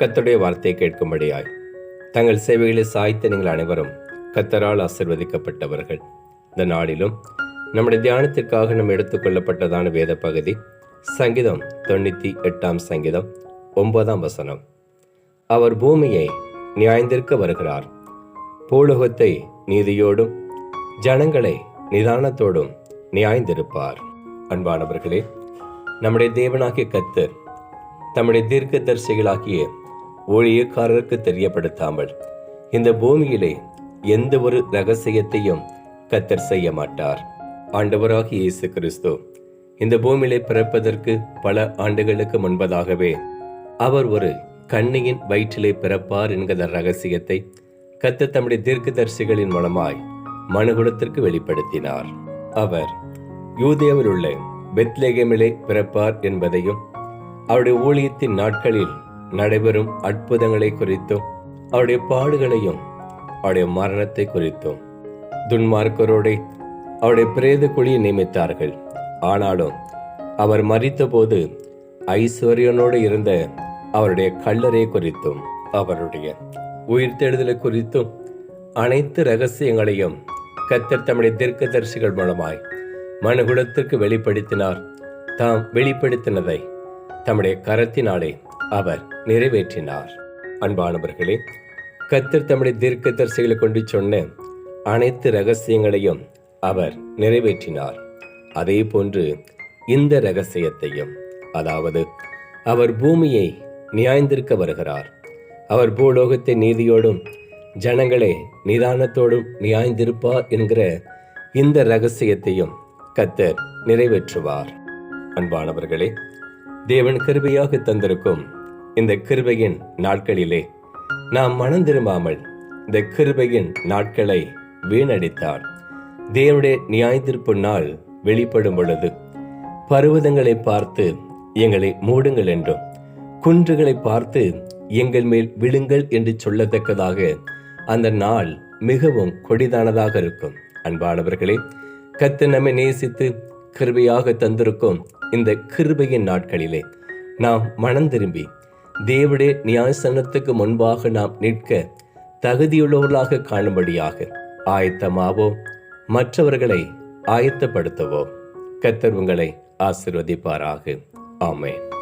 கத்தருடைய வார்த்தையை கேட்கும்படியாய். தங்கள் சேவைகளை சாய்த்த நீங்கள் அனைவரும் கத்தரால் ஆசிர்வதிக்கப்பட்டவர்கள். இந்த நாளிலும் நம்முடைய தியானத்திற்காக நம்ம எடுத்துக்கொள்ளப்பட்டதான வேத பகுதி சங்கீதம் தொண்ணூற்றி எட்டாம் சங்கீதம் ஒன்பதாம் வசனம். அவர் பூமியை நியாய்ந்திருக்க வருகிறார். பூலோகத்தை நீதியோடும் ஜனங்களை நிதானத்தோடும் நியாய்ந்திருப்பார். அன்பானவர்களே நம்முடைய தேவனாகிய கத்தர் தம்முடைய தீர்க்கதரிசிகளாகிய ஊழியக்காரருக்கு தெரியப்படுத்தாமல் இந்த பூமியிலே எந்த ஒரு ரகசியத்தையும் கத்தர் செய்ய மாட்டார் ஆண்டவராக இயேசு கிறிஸ்து இந்த பூமியிலே பிறப்பதற்கு பல ஆண்டுகளுக்கு முன்பதாகவே அவர் ஒரு கண்ணியின் வயிற்றிலே பிறப்பார் என்கிற ரகசியத்தை கத்தர் தம்முடைய தீர்க்கதரிசிகளின் மூலமாய் மனுகுலத்திற்கு வெளிப்படுத்தினார். அவர் யூதேவில் உள்ள பெத்லேகமிலே பிறப்பார் என்பதையும் அவருடைய ஊழியத்தின் நாட்களில் நடைபெறும் அற்புதங்களை குறித்தும் அவருடைய பாடுகளையும் அவருடைய மரணத்தை குறித்தும். துன்மார்க்கரோடே அவருடைய பிரேத குழியை நியமித்தார்கள். ஆனாலும் அவர் மறித்தபோது ஐஸ்வர்யனோடு இருந்த அவருடைய கல்லறை குறித்தும் அவருடைய உயிர்த்தெழுதலை குறித்தும் அனைத்து ரகசியங்களையும் கத்தர் தம்முடைய தீர்க்கதரிசிகள் மூலமாய் மனுகுலத்திற்கு வெளிப்படுத்தினார். தாம் வெளிப்படுத்தினதை தம்முடைய கரத்தினாலே அவர் நிறைவேற்றினார். அன்பானவர்களே கத்தர் தம்முடைய தீர்க்கதரிசிகளை கொண்டு சொன்ன அனைத்து ரகசியங்களையும் அவர் நிறைவேற்றினார். அதே போன்று இந்த ரகசியத்தையும் அதாவது அவர் பூமியை நியாய்ந்திருக்க வருகிறார். அவர் பூலோகத்தை நீதியோடும் ஜனங்களை நிதானத்தோடும் நியாய்ந்திருப்பார் என்கிற இந்த ரகசியத்தையும் கத்தர் நிறைவேற்றுவார். அன்பானவர்களே தேவன் கிருபையாக தந்திருக்கும் இந்த கிருபையின் நாட்களிலே நாம் மனம் திரும்பாமல் இந்த கிருபையின் நாட்களை வீணடித்தார் தேவனுடைய நியாயத்திற்பு நாள் வெளிப்படும் பொழுது பருவதங்களை பார்த்து எங்களை மூடுங்கள் என்றும் குன்றுகளை பார்த்து எங்கள் மேல் விழுங்கள் என்று சொல்லத்தக்கதாக அந்த நாள் மிகவும் கொடிதானதாக இருக்கும். அன்பானவர்களே கத்து நம்மை நேசித்து கிருபையாக தந்திருக்கும் இந்த கிருபையின் நாட்களிலே நாம் மனம் திரும்பி தேவடைய நியாயசனத்துக்கு முன்பாக நாம் நிற்க தகுதியுள்ளவர்களாக காணும்படியாக ஆயத்தமாவோம் மற்றவர்களை ஆயத்தப்படுத்துவோம் கத்தர் உங்களை ஆசிர்வதிப்பாராக. ஆமேன்.